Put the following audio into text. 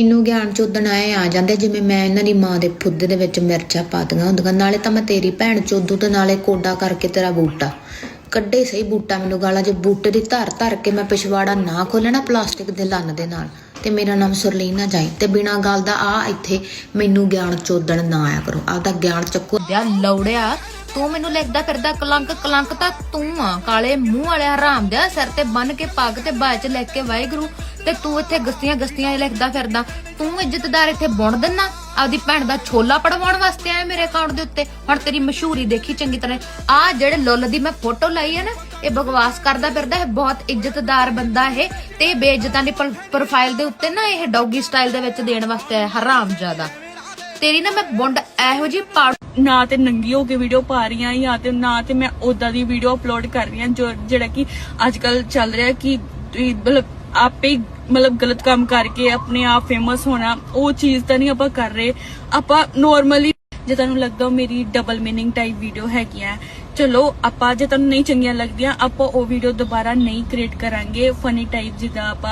ਮੈਨੂੰ ਗਿਆਨ ਚੋਦਣ ਆਏ ਆ ਜਾਂਦੇ, ਜਿਵੇਂ ਮੈਂ ਇਹਨਾਂ ਦੀ ਮਾਂ ਦੇ ਫੁੱਦੇ ਦੇ ਵਿੱਚ ਮਿਰਚਾਂ ਪਾਤੀਆਂ ਹੁੰਦੀਆਂ, ਨਾਲੇ ਤਾਂ ਮੈਂ ਤੇਰੀ ਭੈਣ ਚੋਦੂ ਤੇ ਨਾਲੇ ਕੋਡਾ ਕਰਕੇ ਤੇਰਾ ਬੂਟਾ। ਕੱਢੇ ਸਹੀ ਬੂਟਾ ਮੈਨੂੰ ਗਾਲਾਂ, ਜੇ ਬੂਟੇ ਦੀ ਧਰ ਧਰ ਕੇ ਮੈਂ ਪਿਛਵਾੜਾ ਨਾ ਖੋਲਣਾ ਪਲਾਸਟਿਕ ਦੇ ਲੰਨ ਦੇ ਨਾਲ, ਤੇ ਮੇਰਾ ਨਾਮ ਸੁਰਲੀਨ ਨਾ ਜਾਈ, ਤੇ ਬਿਨਾ ਗੱਲ ਦਾ ਆ ਇੱਥੇ ਮੈਨੂੰ ਗਿਆਨ ਚੋਦਣ ਨਾ ਆਇਆ ਕਰੋ, ਆਪਦਾ ਗਿਆਨ ਚੱਕੋ। ਦਿਆ ਲੌੜਿਆ, ਤੂੰ ਮੈਨੂੰ ਲਿਖਦਾ ਫਿਰਦਾ ਕਲੰਕ ਕਲੰਕ ਤਾਂ ਤੂੰ ਆ, ਕਾਲੇ ਮੂੰਹ ਵਾਲਿਆ ਹਰਾਮ ਦਿਆ, ਸਿਰ ਤੇ ਬੰਨ ਕੇ ਪੱਗ ਤੇ ਬਾਅਦ ਚ ਲੈ ਕੇ ਵਾਹਿਗੁਰੂ ਤੇ ਤੂੰ ਇੱਥੇ ਗਸਤੀਆਂ ਗਸਤੀਆਂ ਲਿਖਦਾ ਫਿਰਦਾ। ਤੂੰ ਇੱਜ਼ਤਦਾਰ ਇੱਥੇ ਬੁਣ ਦਿੰਨਾ। ਆਪਦੀ ਭੈਣ ਦਾ ਛੋਲਾ ਪੜਵਾਉਣ ਵਾਸਤੇ ਆਇਆ ਮੇਰੇ ਅਕਾਊਂਟ ਦੇ ਉੱਤੇ। ਹੁਣ ਤੇਰੀ ਮਸ਼ਹੂਰੀ ਦੇਖੀ ਚੰਗੀ ਤਰ੍ਹਾਂ। ਆ ਜਿਹੜੇ ਲੁੱਲ ਦੀ ਮੈਂ ਫੋਟੋ ਲਾਈ ਹੈ ਨਾ, ਇਹ ਬਕਵਾਸ ਕਰਦਾ ਫਿਰਦਾ ਹੈ, ਬਹੁਤ ਇੱਜ਼ਤਦਾਰ ਬੰਦਾ ਇਹ। ਤੇ ਬੇਇੱਜ਼ਤਾਂ ਦੀ ਪ੍ਰੋਫਾਈਲ ਦੇ ਉੱਤੇ ਨਾ ਇਹ ਡੌਗੀ ਸਟਾਈਲ ਦੇ ਵਿੱਚ ਦੇਣ ਵਾਸਤੇ ਆਇਆ, ਹਰਾਮ ਜ਼ਿਆਦਾ। ਤੇਰੀ ਨਾ ਮੈਂ ਬੁੰਡ ਇਹੋ ਜੀ ਪਾੜ ਨਾ ਤੇ ਨੰਗੀ ਹੋ ਕੇ ਵੀਡੀਓ ਪਾ ਰਹੀ ਹਾਂ ਜਾਂ ਤੇ ਨਾ ਤੇ ਮੈਂ ਉਦਾਂ ਦੀ ਵੀਡੀਓ ਅਪਲੋਡ ਕਰ ਰਹੀ ਆ, ਜੋ ਜਿਹੜਾ ਕਿ ਅੱਜ ਕੱਲ ਚੱਲ ਰਿਹਾ ਕਿ ਤੁਸੀਂ ਮਤਲਬ ਆਪੇ ਮਤਲਬ ਗਲਤ ਕੰਮ ਕਰਕੇ ਆਪਣੇ ਆਪ ਫੇਮਸ ਹੋਣਾ, ਉਹ ਚੀਜ਼ ਤਾਂ ਨਹੀਂ ਆਪਾਂ ਕਰ ਰਹੇ। ਆਪਾਂ ਨੋਰਮਲੀ ਜੇ ਤੁਹਾਨੂੰ ਲੱਗਦਾ ਮੇਰੀ ਡਬਲ ਮੀਨਿੰਗ ਟਾਈਪ ਵੀਡੀਓ ਹੈਗੀਆਂ, ਚਲੋ ਆਪਾਂ ਜੇ ਤੁਹਾਨੂੰ ਨਹੀਂ ਚੰਗੀਆਂ ਲੱਗਦੀਆਂ, ਆਪਾਂ ਉਹ ਵੀਡੀਓ ਦੁਬਾਰਾ ਨਹੀਂ ਕ੍ਰੀਏਟ ਕਰਾਂਗੇ। ਫਨੀ ਟਾਈਪ ਜਿੱਦਾਂ ਆਪਾਂ